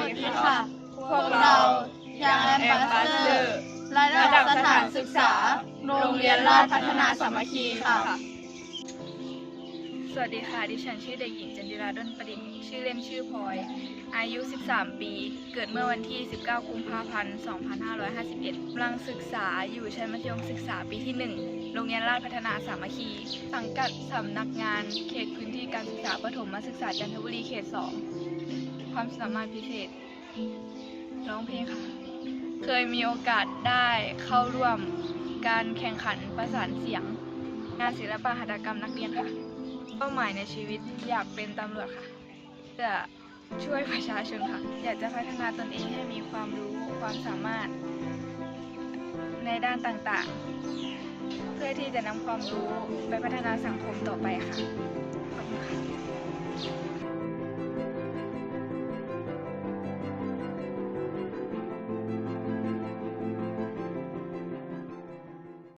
วัสดีค่ะ พวกเรายางแอมบาสเดอร์ระดับสถานศึกษา โรงเรียนราชพัฒนาสามัคคีค่ะ สวัสดีค่ะ ดิฉันชื่อเด็กหญิงจันดิราดนประดิษฐ์ ชื่อเล่นชื่อพลอย อายุ 13 ปี เกิดเมื่อวันที่ 19 กุมภาพันธ์ 2551กำลังศึกษาอยู่ชั้นมัธยมศึกษาปีที่ 1 โรงเรียนราชพัฒนาสามัคคี สังกัดสำนักงาน เขตพื้นที่การศึกษาประถมศึกษาจันทบุรีเขต 2 ความสามารถพิเศษ ร้องเพลงค่ะ เคยมีโอกาสได้เข้าร่วมการแข่งขันประสานเสียง งานศิลปะหัตถกรรมนักเรียนค่ะ เป้าหมายในชีวิตอยากเป็นตำรวจค่ะ จะช่วยประชาชนค่ะ อยากจะพัฒนาตนเองให้มีความรู้ความสามารถ ในด้านต่างๆ เพื่อที่จะนำความรู้ไปพัฒนาสังคมต่อไปค่ะ